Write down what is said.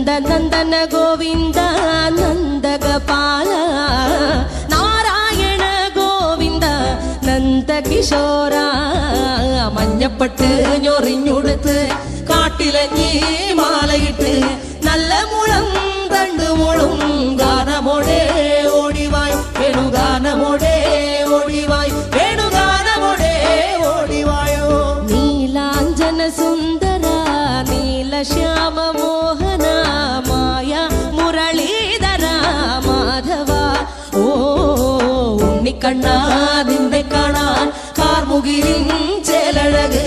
நந்த நந்தன கோவிந்த நந்தகபால நாராயண கோவிந்த நந்த கிஷോര മഞ്ഞപ്പെട്ട് ഞൊറിഞ്ഞുടുത്ത് കാട്ടിലെ നീ മാലയിട്ട് നല്ല മുളം തണ്ടു മുളും ഗാനമോടെ ഓടിവായ് വേണു ഗാനമോടെ ഓടിവായ് വേണു ഗാനമോടെ ഓടിവായോ നീലാഞ്ജന സുന്ദര ഉണ്ണിക്കണ്ണാ നിന്നെ കാണാൻ കാർമുകിലിൻ ചേലഴക്